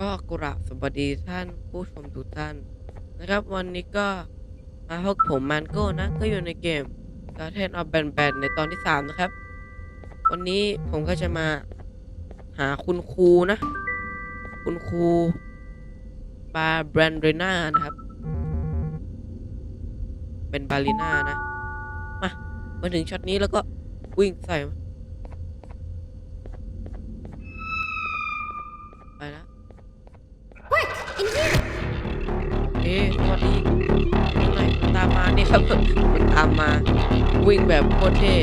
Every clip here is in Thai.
ก็กราบสวัสดีท่านผู้ชมทุกท่านนะครับ วันนี้ก็มาพบผมมันโก้นะ ก็อยู่ในเกม Garden of b a n b a n ในตอนที่ 3 นะครับ วันนี้ผมก็จะมาหาคุณครูนะ คุณครูบาแบรนเรน่านะครับ เป็นบาลีน่านะ มา มาถึงช็อตนี้แล้วก็วิ่งใส่มา เอ๊ะสวัสดียังไงมันตามมาเนี่ยครับมันตามมา วิ่งแบบโคตรเท่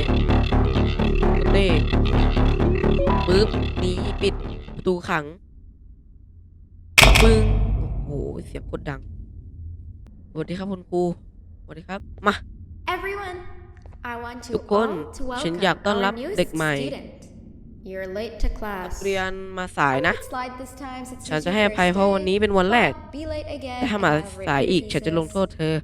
โคตรเท่ปึ๊บหนีปิดประตูขังปึ้งโอ้โหเสียงโคตรดังสวัสดีครับคุณครูสวัสดีครับมา Everyone, I want to ทุกคน all to ฉัน welcome อยากต้อนรับ our newest เด็กใหม่ student. You're late to นั class. กเรียนมาสาย I นะ won't slide this time since ฉัน it's จะ your ให้อภัย first เพราะวัน day, นี้เป็นวันแรก but be late again แต่ถ้า and มา I'll สาย review อีกฉันจะลง pieces. โทษเธอ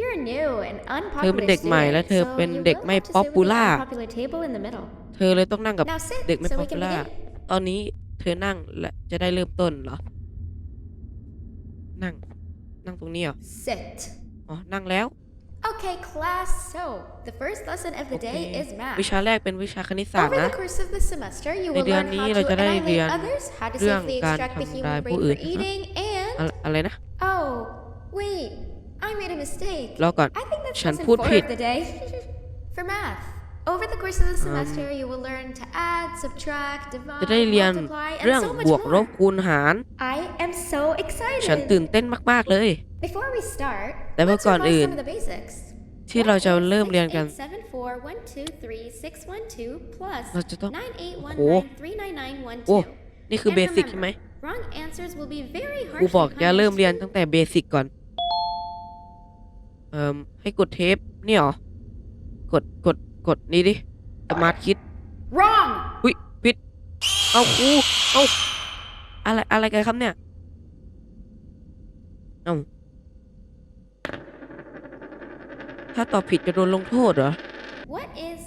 You're new and เธอเป็น unpopular เด็กใหม่และ student, เธอ so เป็น you เด็ก will ไม่ have to ป๊อป sit ปู with the ล่า unpopular table in the middle. เธอเลยต้องนั่งกับ Now sit เด็กไม่ so ป๊อ we ปปู can ล่า begin. ตอนนี้เธอนั่งและจะได้เริ่มต้นเหรอ นั่ง นั่งตรงนี้เหรอ Sit. อ๋อ นั่งแล้ว Okay, class. So, the first lesson of โอ the เค day is math. วิชาแรกเป็นวิชาคณิตศาสตร์ Over นะ the course of the semester, you ใน will เดือน learn นี้ how เรา to จะได้เรียน annihilate others, how to เรื่อง safely การ extract the ทำ human ร้าย brain ผู้ for อื่นนะ eating, อะ and อะไรนะ oh, wait, I made a mistake. รอก่อน I think that's ฉัน lesson พูด four ผิด of the day. for math, over the course of the semester, you will learn to add, subtract, จะได้ divide, เรียน multiply, เรื่อง and so บวก much ล more. บคูณหาร I am so ฉันตื่ excited. นเต้นมาก ๆ เลย Before we start, แต่ว่า let's ก่อน revise อื่น some of the basics. ที่เราจะเริ่มเรียนกัน What is 6874123 plus เราจะต้องโอ้981939912โอ้นี่คือ And เบสิก remember, ใช่ไหม Wrong answers will be very ครู harshly บอกจะเริ่ม punished. เรียนตั้งแต่เบสิกก่อน เอ่มให้กดเทปนี่เหรอ กดกดกดนี่ดิสมาร์ทคิด Wrong! อุ้ยผิด เอาครูเอาอะไรอะไรกันครับเนี่ย เอา ถ้าตอบผิดจะโดนลงโทษเหรอ What is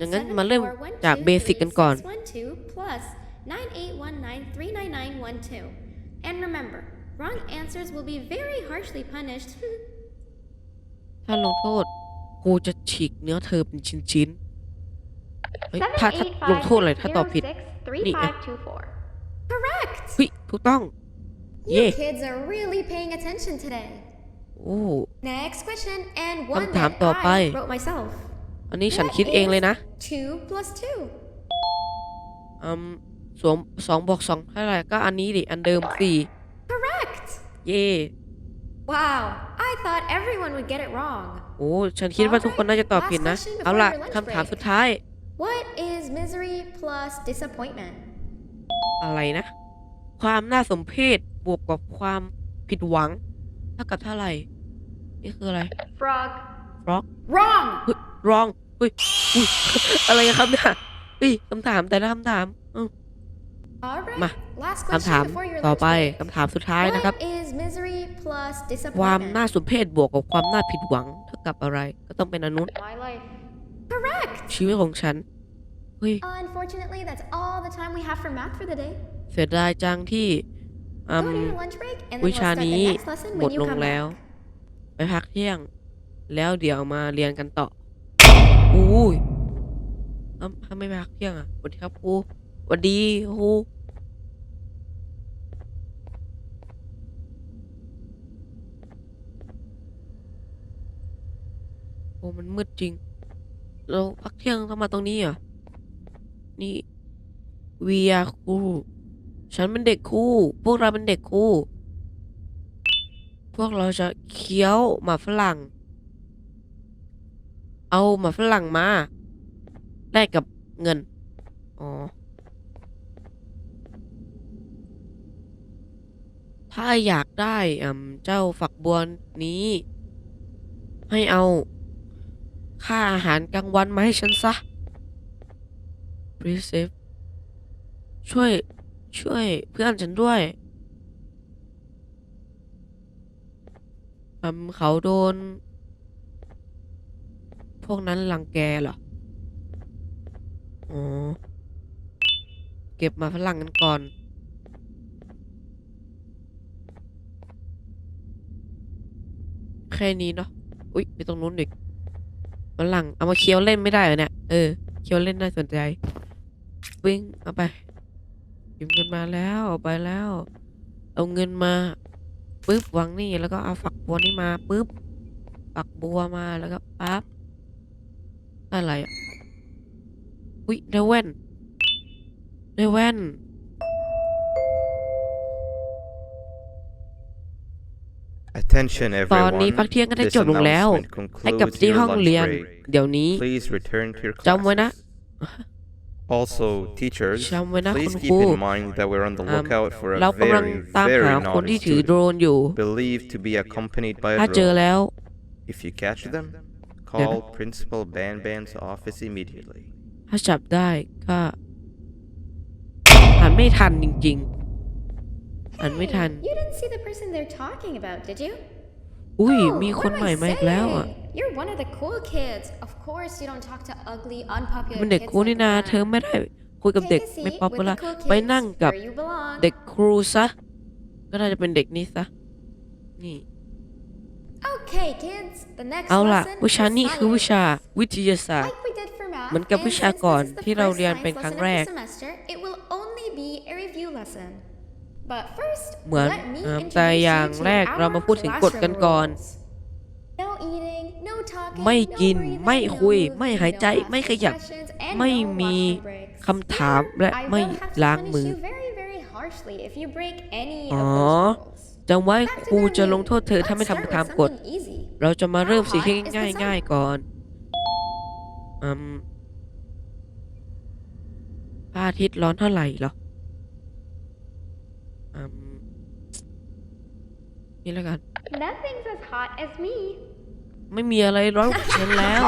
อย่างนั้นมาเริ่มจากเบสิกกันก่อน6874123 plus 981939912 And remember, wrong answers will be very harshly punished. ถ้าลงโทษครูจะฉีกเนื้อเธอเป็นชิ้นๆเฮ้ยถ้าถ้าลงโทษอะไรถ้าตอบผิด นี่ไง Correct! เฮ้ยถูกต้องเย่ You kids are really paying attention today. โอ้ Next question and one คำถาม that ต่อไป I wrote myself. อันนี้ฉัน What คิดเองเลยนะ is Two plus two. อืมสวมสองบวกสองเท่าไหร่ก็อันนี้ดิ อันเดิมสี่ Correct. เย่ Wow, I thought everyone would get it wrong. โอ้ ฉันคิดว่าทุกคนน่าจะตอบผิดนะ เอาล่ะคำถามสุดท้าย What is misery plus disappointment? อะไรนะ ความน่าสมเพชบวกกับความผิดหวังเท่ากับเท่าไหร่ นี่คืออะไร Frog. ฟล็อก Wrong. เฮ้ยรองเฮ้ยอุ๊ยอะไรกันครับเนี่ยเฮ้ยคำถามแต่ละคำถามเอ้า All right. มา Last คำถาม question before your ต่อ lunch ไป break. คำถามสุดท้ายนะครับ What is misery plus ความ disappointment? น่าสมเพชบวกกับความน่าผิดหวังเท่ากับอะไร ก็ต้องเป็นอนนุษ My life. Correct. ชีวิตของฉันเฮ้ย Unfortunately, that's all the time we have for math for the day. เสียดายจังที่อื Go ม to your lunch break and then วิ we'll ชา start the นี้ next lesson หมด when you ลง come แล้ว back. ไปพักเที่ยง แล้วเดี๋ยวมาเรียนกันต่ออุ้ยเอ้าทำไมไปพักเที่ยงอะสวัสดีครับครูสวัสดีครูโอ้มันมืดจริง เราพักเที่ยงต้องมาตรงนี้เหรอ นี่เวียครูฉันเป็นเด็กครูพวกเราเป็นเด็กครู พวกเราจะเคี้ยวหมาฝรั่ง เอาหมาฝรั่งมาแลกกับเงิน อ๋อ ถ้าอยากได้อ่เจ้าฝักบัวนี้ ให้เอาค่าอาหารกลางวันมาให้ฉันซะ please save ช่วยช่วยเพื่อนฉันด้วย อืมเขาโดน พวกนั้นรังแกเหรอ อ๋อ เก็บมาฝรั่งกันก่อน แค่นี้เนาะ อุ๊ยไปตรงนู้นอีกฝรั่งเอามาเคี้ยวเล่นไม่ได้เหรอเนี่ย เออ เคี้ยวเล่นน่าสนใจ วิ่งเอาไปยืมเงินมาแล้ว เอาไปแล้ว เอาเงินมา ปึ๊บวางนี่แล้วก็เอาฝักบัวนี่มาปึ๊บฝักบัวมาแล้วก็ปั๊บได้อะไรอะอุ๊ยได้แว่นได้แว่น Attention ตอนนี้ everyone. พักเที่ยงก็ได้ This จบลงแล้ว announcement ให้กลับ concludes ที่ your ห้อง lunch เรียน break. เดี๋ยวนี้ Please return to your จำไว้นะ classes. Also, teachers, จำไว้นะคุ please ณค keep รู in mind that we're on the อ่า lookout for เรา a กำลัง very, ตาม very หาคนที่ naughty ถือโดร student นอยู่ believed to be accompanied by ถ้า a เจอ drone. แล้ว If you catch them, call Principal Ban Ban's office immediately. ถ้าจับได้ก็หันไม่ทันจริงๆหันไม่ทัน You didn't see the person they're talking about, did you? อุ้ย Oh, มีคน what am ใหม่ I มาอีกแล้วอ่ะ saying? You're one of the cool kids. Of course, you don't talk to ugly, unpopular มันเด็ก kids ครูนี่ like นา that. เธอไม่ได้คุยกับ Take เด็ก a ไม่ seat ป๊อป with ปู the ล่า cool ไป kids นั่งกับ where you belong. เด็กครูซะ ก็น่าจะเป็นเด็กนี้ซะ นี่ Okay, kids. The next เอาล่ะ lesson วิชา is นี้คือวิ science. ชาวิทยาศาสตร์ Like we did for math, เหมือนกับ and วิชา since ก่อน this is the ที่เรา first เรียน science เป็นครั้ง lesson แร of ก the semester, it will only be a review lesson. But first, เหมือน let me เอ่อ introduce แต่อย่าง you to แรกเรามา our พูดถึงกฎกันก่อน classroom rules. No eating, no talking, ไม่ no กิน breathing, ไม่ no คุย moving, ไม่หายใจ no ไม่ข asking ยับ questions, and ไม่ no มี washroom breaks. คำถามและ I ไม่ will have to ล้าง punish มือ you very, very harshly if you break any of อ๋อ those rules. จำไว้ Back ค to รู their จะลง mood. โทษเธอถ้า Let's ไม่ start ทำ with ตามกฎ something easy. เราจะมาเริ่มสิ่ง How hot is the ง่าย sun? ๆก่อนอืมพระอาทิตย์ร้อนเท่าไหร่เหรออืมนี่แล้วกัน Nothing's as hot as me. ไม่มีอะไรร้อนกว่าฉันแล้ว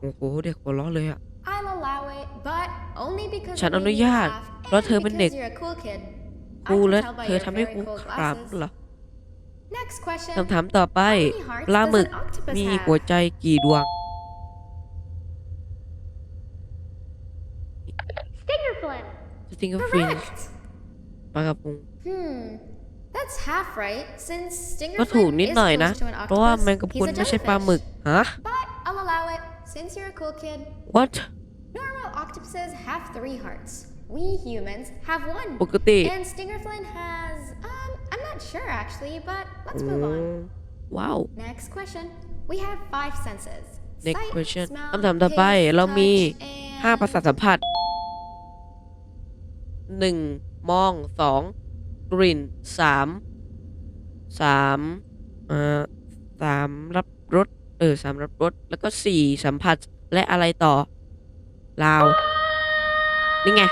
โอ้โหเด็กหัวเราะเลยอะ I'll allow it, but only because ฉัน it อ made นุ me ญาต laugh เพราะ and เธอเป็นเด็ก because you're a cool kid. ครู I can และ tell by เธอ your ทำให้ very ครู cool ข glasses. ำเหรอ Next question. คำถามต่อไป How many hearts ปลาหมึก does an octopus มี have? หัวใจกี่ดวง Stinger flip. สติงเกอร์ฟิน Correct. ปลากระพง Hmm. That's half right, since stinger ก็ถูก flip นิด is หน่อยนะ close to an เพราะว่า octopus. แมงกะพรุน He's a ไม่ใช่ปลาหมึก jellyfish. ฮะ But I'll allow it, since you're a cool kid. what Normal octopuses have three hearts. We humans have one. ปกติ And Stingerflin has, um, I'm not sure actually, but let's โอ้ move on. ว้าว Next question. We have five senses. next Sight, question smell, คำถามต่อไป taste, เรามี touch, ห้าประสาท and สัมผัสหนึ่งมองสอง กลิ่นสามสามเอ่อสามรับรสเออสามรับรสแล้วก็สี่สัมผัสและอะไรต่อลาวนี่ไง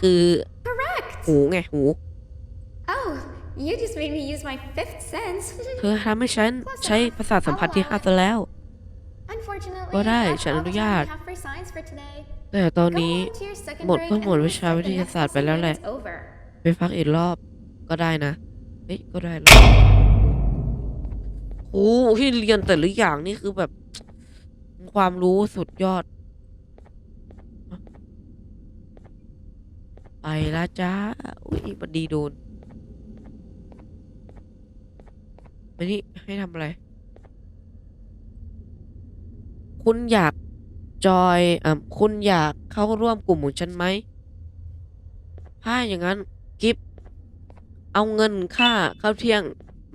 คือ Correct. หูไงหู Oh, you just made me use my fifth sense. เธอทำให้ฉันใช้ประสาทสัมผัสที่ห้าซะแล้ว Unfortunately, ก็ได้ that's ฉัน all อ the นุ time ญาต we have for science for today. แต่ตอน Go นี้ on to your second หมด break ก็หมด and วิชา reset วิ the ทยา next ศาสตร์ไป lesson แล้ว when แหละ it's over. ไปพักอีกรอบ ก็ได้นะเฮ้ยก็ได้แล้วโอ้ที่เรียนแต่ละอย่างนี่คือแบบ ความรู้สุดยอด ไปละจ้าอุ้ยบันดีโดนไปนี่ให้ทำอะไร คุณอยากจอยอะคุณอยากเข้าร่วมกลุ่มของฉันไหม ถ้าอย่างนั้น เอาเงินค่าข้าวเที่ยง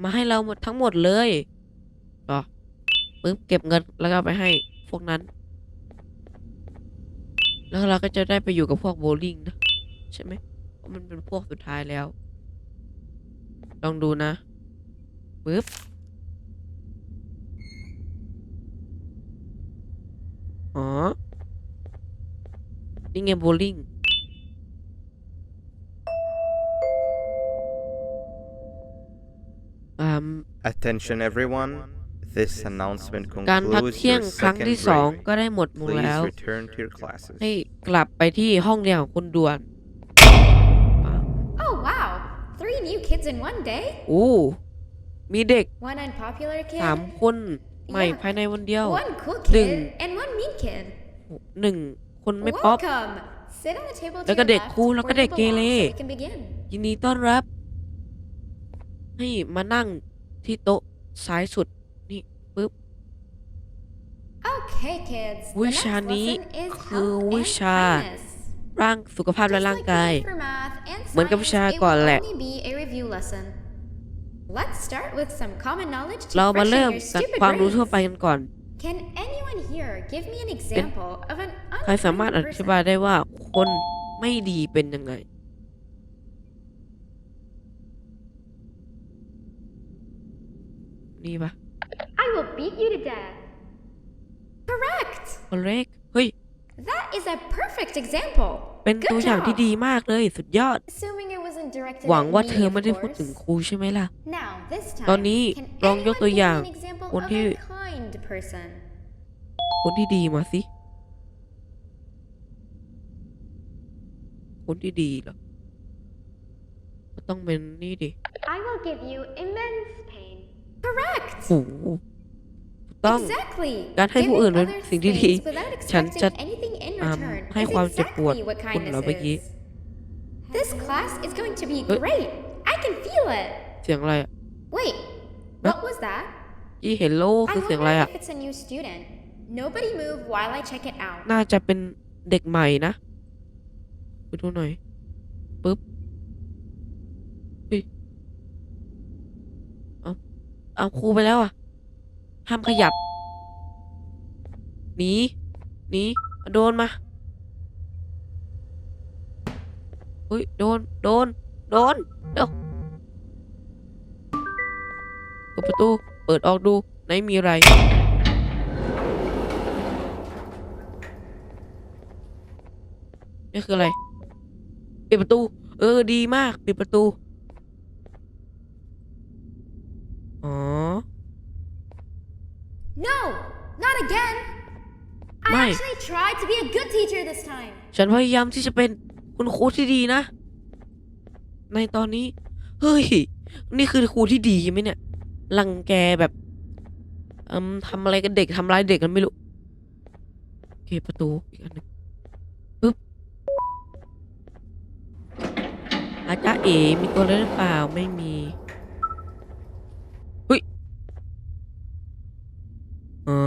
มาให้เราหมดทั้งหมดเลยเหรอปึ๊บเก็บเงินแล้วก็ไปให้พวกนั้น แล้วเราก็จะได้ไปอยู่กับพวกโบลิ่งนะใช่ไหมเพราะมันเป็นพวกสุดท้ายแล้ว ลองดูนะปึ๊บอ๋อนี่ไงโบลิ่ง Attention everyone. This announcement การพัก concludes เที่ยง your ครั้ง second ที่สอง break. ก็ได้หมดหมดแล้ว Please return to your classes. ให้กลับไปที่ห้องเรียนของคุณด่วน Oh wow, three new kids in one day? โอ้มีเด็ก One unpopular kid, สามคนใหม่ Yeah. ภายในวันเดียว one cool Đừng. kid, and one mean kid. หนึ่งคนไม่ป๊อป Welcome. Sit on the table to แล้วก็ your เด็ก left ครูแล้วก็ where เด็ก you เก belong เร so we can begin. ยินดีต้อนรับ ให้มานั่งที่โต๊ะซ้ายสุดนี่ปึ๊บ Okay, kids. The วิ next ชานี้ lesson is คือ health วิ and ชา kindness. ร่างสุขภาพและ Just ร่าง like กาย math for math and เหมือนกับวิชา science, it ก่อน will แหละ only be a review lesson. Let's start with some common knowledge to เรามา freshen เริ่ม your จาก stupid ความรู้ทั่ว brains. ไปกันก่อน Can anyone here give me an example of an ใครสามารถอ unkind ธิบาย person? ได้ว่าคนไม่ดีเป็นยังไง นี่ปะ I will beat you to death. Correct. คนเล็กเฮ้ย That is a perfect example. เป็น Good ตัวอย่างที่ job. ดีมากเลยสุดยอด Assuming it wasn't directed หวัง at ว่า me, เธอ of ไม่ได้พูดถึง course. ครูใช่ไหมล่ะ Now, this ตอน time, นี้ can ลองยก anyone ตัว give อย่าง me an example คน of ที่ a kind person? คนที่ดีมาสิ คนที่ดีเหรอก็ต้องเป็นนี่ดิ I will give you immense pain. Correct. โอ้โหถูกต้อง Exactly. การให้ผู้ Giving อื่นเป็น others สิ่งที่ดี things without ฉัน expecting จะ anything in อืม return ให้ is ความเจ็บปวด exactly what คุณเหรอ kindness เมื่อกี้ is. This class is going to be Uh. great. I can feel it. เสียงอะไรอะ Wait, Huh? what was that? ยี่เฮลโล I คือเสียงอะไร wonder อะ if it's a new student. Nobody move while I check it out. น่าจะเป็นเด็กใหม่นะไปดูหน่อย ปึ๊บเฮ้ยเอา เอาครูไปแล้วอะ ห้ามขยับ หนี หนี โดนมาเฮ้ย โดน โดน โดน เดี๋ยวเปิดประตู เปิดออกดู ไหนมีอะไร นี่คืออะไร ปิดประตู เออ ดีมาก ปิดประตู อ๋อ No, not again. I Why? actually tried to be a good teacher this time. ฉันพยายามที่จะเป็นคุณครูที่ดีนะ ในตอนนี้ เฮ้ย นี่คือครูที่ดีไหมเนี่ย รังแกแบบอืมทำอะไรกับเด็กทำร้ายเด็กกันไม่รู้โอเคประตูอีกอันหนึงปึ๊บอาจารย์เอมีตัวอะไรหรือเปล่าไม่มีเฮ้ยอ๋อ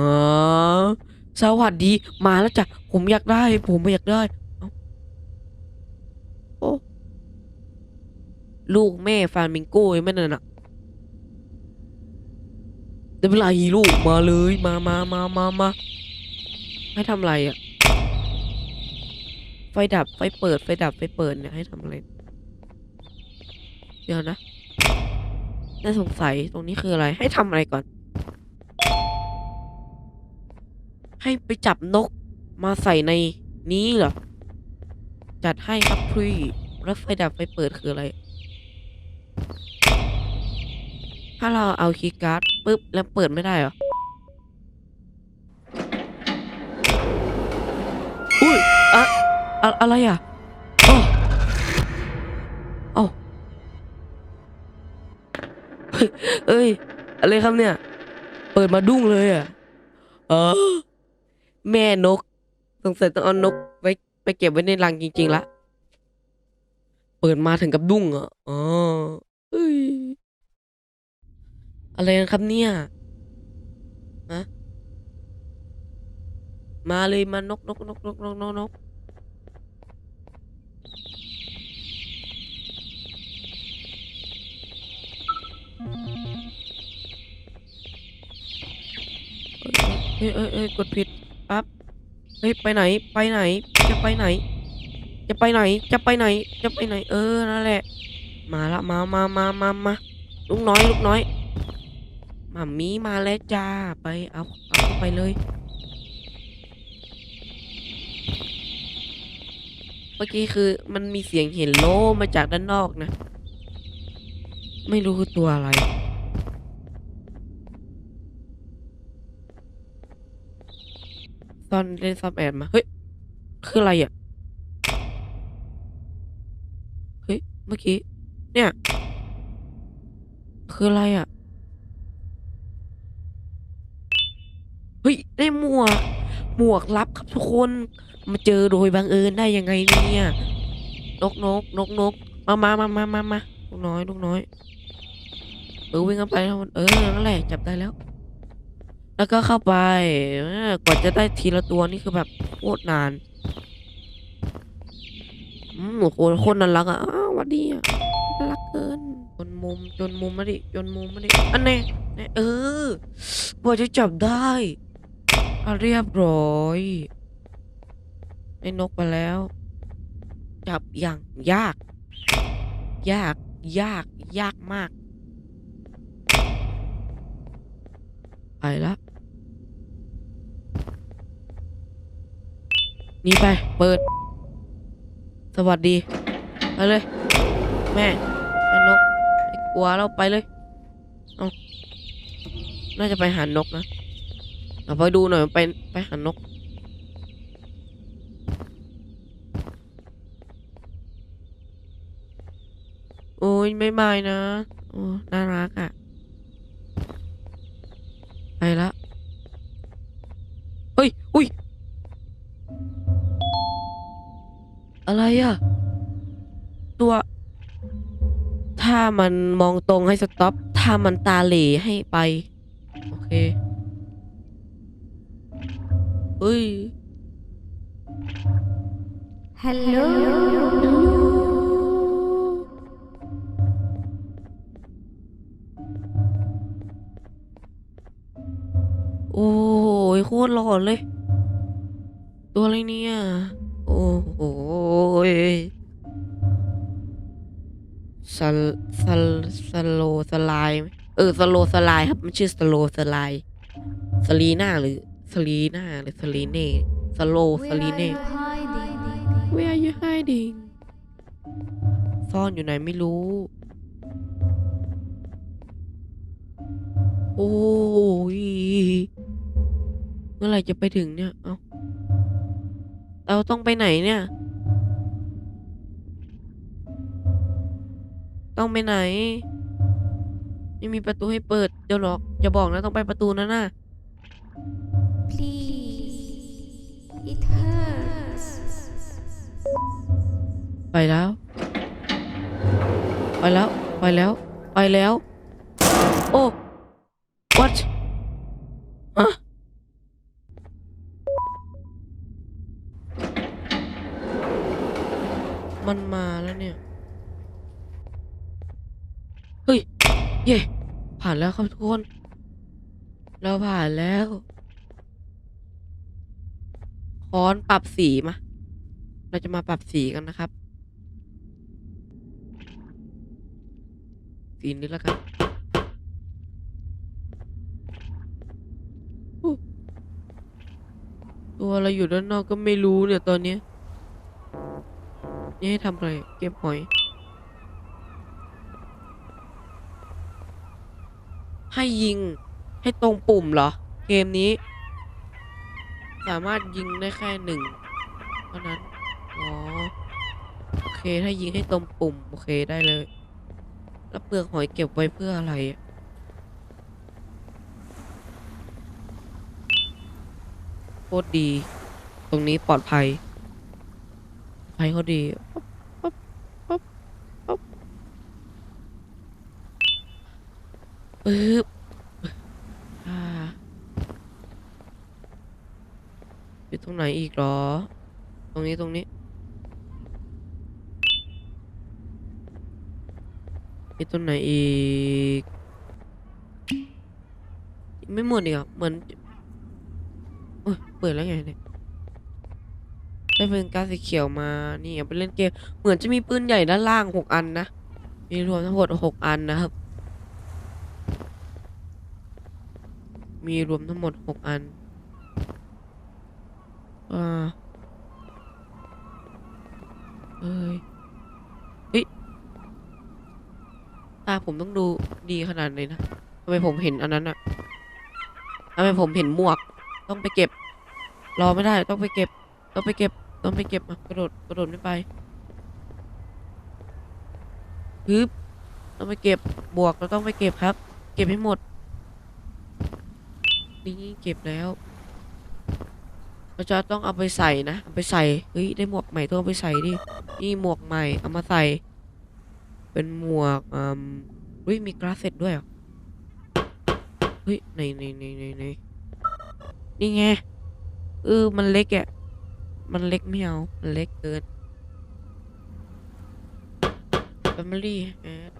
สวัสดีมาแล้วจ้ะผมอยากได้ ผมอยากได้โอ้ลูกแม่ฟามิงโก้ยังไม่นั่นน่ะได้เวลาฮีโร่มาเลยมามามามามาให้ทำอะไรอะ ไฟดับไฟเปิดไฟดับไฟเปิดเนี่ยให้ทำอะไร เดี๋ยวนะน่าสงสัยตรงนี้คืออะไรให้ทำอะไรก่อน ให้ไปจับนกมาใส่ในนี้เหรอ จัดให้ครับพรีแล้วไฟดับไฟเปิดคืออะไร ถ้าเราเอาคีย์การ์ดปุ๊บ แล้วเปิดไม่ได้เหรอ อุ้ยอะอะอะไรอะอ้อเอาเอ้ย อะไรครับเนี่ย เปิดมาดุ้งเลยอะเออ แม่นก สงสัยต้องเอานกไว้ไปเก็บไว้ในรังจริงๆละ เปิดมาถึงกับดุ้งอะอ๋อเอ้ย อะไรกันครับเนี่ย ฮะ มาเลยมานกนกนกนกนกนกนกเอ้ยเอ้ยเอ้ยกดผิด ปั๊บเฮ้ยไปไหนไปไหน จะไปไหน จะไปไหนจะไปไหน จะไปไหน เออนั่นแหละ มาละมามามามามาลูกน้อยลูกน้อยมามีมาแล้วจ้าไปเอาเอาเข้าไปเลยเมื่อกี้คือมันมีเสียงเห็นโลมาจากด้านนอกนะ ไม่รู้คือตัวอะไร ตอนเล่นซับแอบมา เฮ้ย คืออะไรอะ เฮ้ย เมื่อกี้ เนี่ย คืออะไรอะ เฮ้ย ได้หมวก หมวกลับครับทุกคน มาเจอโดยบังเอิญได้ยังไงเนี่ย นกนกนกนกมามามามามามาลูกน้อย ลูกน้อย เออวิ่งเข้าไปแล้วเออนั่นแหละ จับได้แล้ว แล้วก็เข้าไปเออกว่าจะได้ทีละตัวนี่คือแบบโคตรนานอืมโอ้โหโคนน่ารักอะอ้าววัดดีอะน่ารักเกินจนมุมจนมุมมาดิจนมุมมาดิอันนี้นี่เออกว่าจะจับได้อะเรียบร้อยไอ้นกไปแล้ว จับอย่างยาก ยากยากยากมาก ไปแล้ว นี่ไป เปิด สวัสดี ไปเลย แม่แม่นกไอ้กลัวเราไปเลยเอาน่าจะไปหานกนะเอาไปดูหน่อยไปไปหานกโอ้ยไม่ไม่นะ โอ้ น่ารักอะ่ะ ไปละเฮ้ย อุ้ย อะไรอะ่ะตัว ถ้ามันมองตรงให้สต็อป ถ้ามันตาเหล่ให้ไป โอเค เฮ้ย Hello. โอ้ยโคตรหลอนเลย ตัวอะไรเนี่ย โอ้โหยสลสลสโลสไลด์ไหมเออสโลสไลด์ครับ มันชื่อสโลสไลด์สลีน่าหรือสลีน่าหรือสลีเน่สโลสลีเน่ Where are you hiding ซ่อนอยู่ไหนไม่รู้ โอ้ยเมื่อไหร่จะไปถึงเนี่ย เอ้า เราต้องไปไหนเนี่ย ต้องไปไหน ไม่มีประตูให้เปิด เดี๋ยวหรอก อย่าบอกนะต้องไปประตูนั้นน่ะ Please. It hurts. ไปแล้ว ไปแล้ว ไปแล้ว ไปแล้ว โอ้ what ฮะ มันมาแล้วเนี่ย เฮ้ย เย่ผ่านแล้วครับทุกคน เราผ่านแล้วค้อนปรับสีมา เราจะมาปรับสีกันนะครับ สีนี้แล้วกันตัวอะไรอยู่ด้านนอกก็ไม่รู้เนี่ยตอนนี้ นี่ให้ทำอะไร เก็บหอย ให้ยิง ให้ตรงปุ่มเหรอ เกมนี้ สามารถยิงได้แค่หนึ่งเท่านั้น อ๋อ โอเค ถ้ายิงให้ตรงปุ่ม โอเคได้เลย แล้วเปลือกหอยเก็บไว้เพื่ออะไรโคตรดี ตรงนี้ปลอดภัยภัยเขาดีปั๊บปั๊บปั๊บปั๊บ ปึ๊บอ่าอยู่ตรงไหนอีกเหรอ ตรงนี้ตรงนี้ มีตัวไหนอีกยังไม่หมดอีกอะเหมือนโอ้ยเปิดแล้วไงเนี่ยได้เป็นการดสีเขียวมา นี่เอาไปเล่นเกม เหมือนจะมีปืนใหญ่ด้านล่างหกอันนะ มีรวมทั้งหมดหกอันนะครับ มีรวมทั้งหมดหกอัน อ่าเอ้ย ตาผมต้องดูดีขนาดไหนนะทำไมผมเห็นอันนั้นอะทำไมผมเห็นหมวก ต้องไปเก็บ รอไม่ได้ต้องไปเก็บ ต้องไปเก็บ ต้องไปเก็บมากระโดดกระโดดไม่ไปฮึบต้องไปเก็บบวกเราต้องไปเก็บครับ เก็บให้หมด นี่เก็บแล้ว เราจะต้องเอาไปใส่นะ เอาไปใส่ เฮ้ย ได้หมวกใหม่ต้องเอาไปใส่ดิ นี่หมวกใหม่ เอามาใส่ เป็นหมวกอืมอุ้ย มีกราสเซ็ตด้วยเหรอเฮ้ยไหนไหนไหนไหนไหนนี่ไง เออ มันเล็กอะมันเล็กไม่เอามันเล็กเกิน Family Hat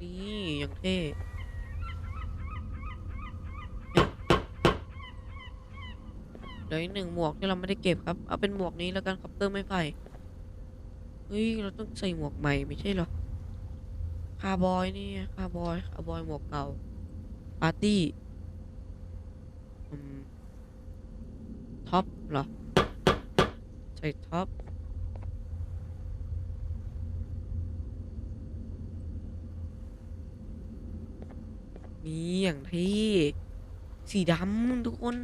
นี่อย่างเท่ เดี๋ยวอีกหนึ่งหมวกที่เราไม่ได้เก็บครับ เอาเป็นหมวกนี้แล้วกันครับเติมไม่ไผ่เฮ้ยเราต้องใส่หมวกใหม่ไม่ใช่หรอคาร์บอยนี่คาร์บอยคาร์บอยหมวกเก่าปาร์ตี้ท็อปเหรอใส่ท็อปนี่อย่างที่สีดำทุกคน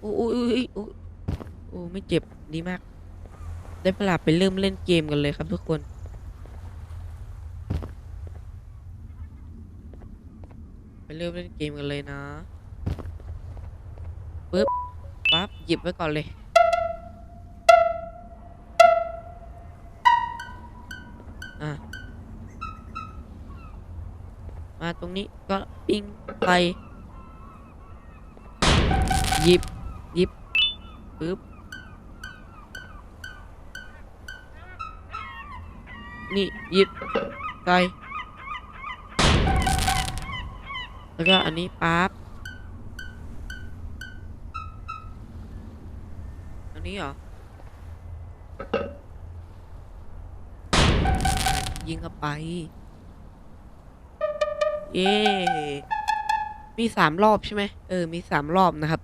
โอ้โอ้โอ้โอ้โอ้โอ้ไม่เจ็บดีมาก ได้เวลาไปเริ่มเล่นเกมกันเลยครับทุกคนไปเริ่มเล่นเกมกันเลยนะปึ๊บปั๊บหยิบไว้ก่อนเลยอะมาตรงนี้ก็ปิ้งไปหยิบ ปึ๊บ นี่หยิบไปแล้วก็อันนี้ปั๊บ อันนี้เหรอ ยิงเข้าไป เย้ มีสามรอบใช่ไหม เออ มีสามรอบนะครับ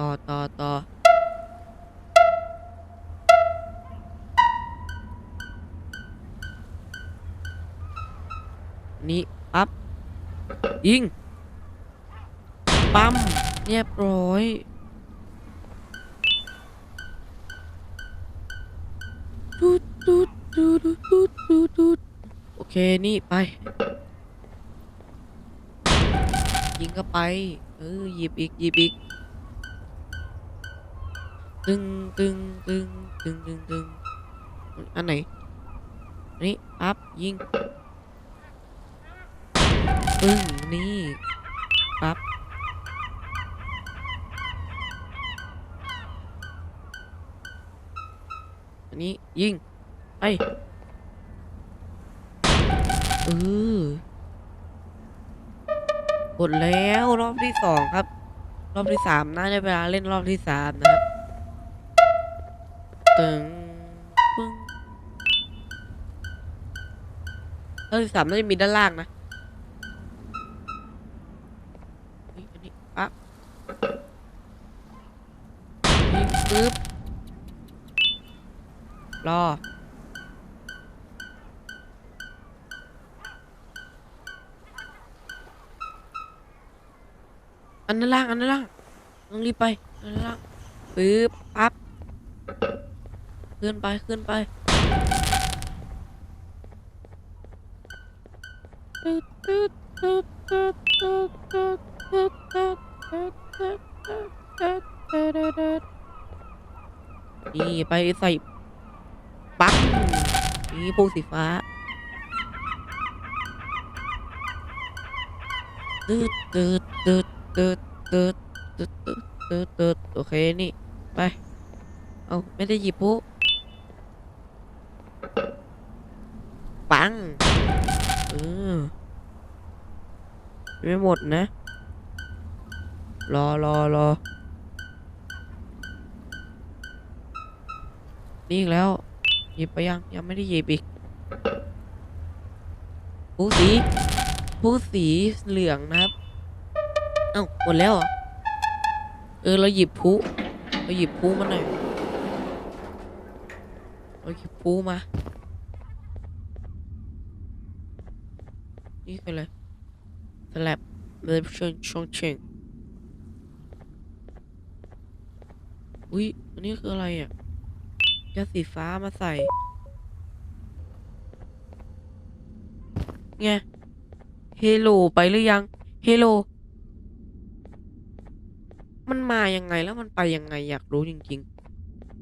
ต่อต่อต่อนี่ปั๊บยิง ปั๊มเรียบร้อยตูดูดูดูดูดูดโอเค นี่ ไป ยิงก็ไป เออ หยิบอีก หยิบอีก ตึงตึงตึงตึงตึงตึงอันไหนนี่ปั๊บยิงปึ้งนี่ปั๊บอันนี้ยิงไปเออหมดแล้วรอบที่สองครับ รอบที่สามน่าจะเวลาเล่นรอบที่สามนะครับ ตึงปึ้งรอบที่สามน่าจะมีด้านล่างนะนี่อันนี้ปั๊บนี่ปึ๊บรออันนั้นล่าง อันนั้นล่างต้องรีบไป อันนั้นล่างปึ๊บ ขึ้นไปขึ้นไปตึ๊ดตึ๊ดตึ๊ดตึ๊ดตึ๊ดตึ๊ดตึ๊ดตึ๊ดตึ๊ดตึ๊ดตึ๊ดตึ๊ดตึ๊ดตึ๊ดตึ๊ดนี่ไปใส่ปั๊บนี่พวกสีฟ้าตืดตืดตืดตืดตืดตืดตืดตืดตืดโอเคนี่ ไป เอาไม่ได้หยิบปุ๊ งเออไม่หมดนะ รอรอรอนี่อีกแล้วหยิบไปยังยังไม่ได้หยิบอีกผู้สีผู้สีเหลืองนะครับ เอ้าหมดแล้วเหรอเออเราหยิบผู้เราหยิบผู้มาหน่อยเราหยิบผู้มา นี่คือะไรสลับเบบชงชงเชงอุ้ยอันนี้คืออะไรอะยาสีฟ้ามาใส่ไงเฮโลไปหรือยังเฮโลมันมายังไงแล้วมันไปยังไงอยากรู้จริง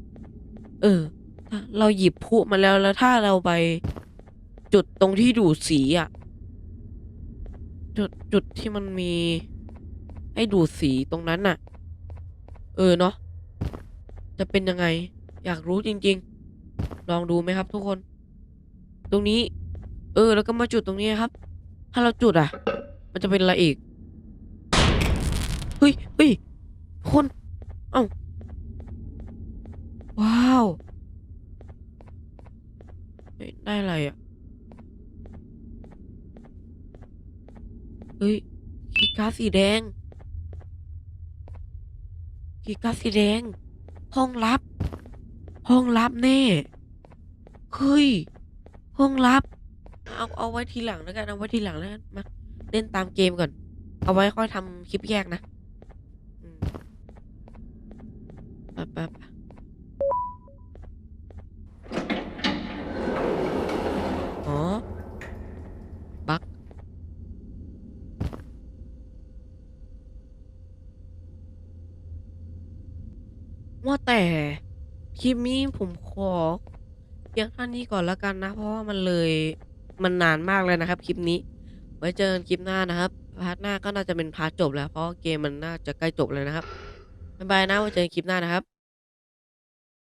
ๆ เออทอะเราหยิบพุมาแล้วแล้วถ้าเราไปจุดตรงที่ดูดสีอะ จุดจุดที่มันมีให้ดูดสีตรงนั้นน่ะ เออเนาะจะเป็นยังไง อยากรู้จริง ๆ ลองดูไหมครับ ทุกคน ตรงนี้ เออ แล้วก็มาจุดตรงนี้ครับ ถ้าเราจุดอะ มันจะเป็นอะไรอีกเฮ้ยเฮ้ยคนเอ้าว้าวได้อะไรอะ ฮ้ยคีการ์ดสีแดงคีการ์ดสีแดง ห้องลับ ห้องลับแน่เฮ้ยห้องลับ เอาเอาไว้ทีหลังแล้วกันเอาไว้ทีหลังแล้วกันมาเล่นตามเกมก่อน เอาไว้ค่อยทำคลิปแยกนะอืมไปไปไปอ๋อ บัก ว่าแต่คลิปนี้ผมขอเพียงเท่านี้ก่อนแล้วกันนะ เพราะว่ามันเลยมันนานมากเลยนะครับ คลิปนี้ ไว้เจอกันคลิปหน้านะครับพาร์ทหน้าก็น่าจะเป็นพาร์ทจบแล้วเพราะเกมมันน่าจะใกล้จบเลยนะครับบ๊ายบายนะไว้เจอกันคลิปหน้านะครับ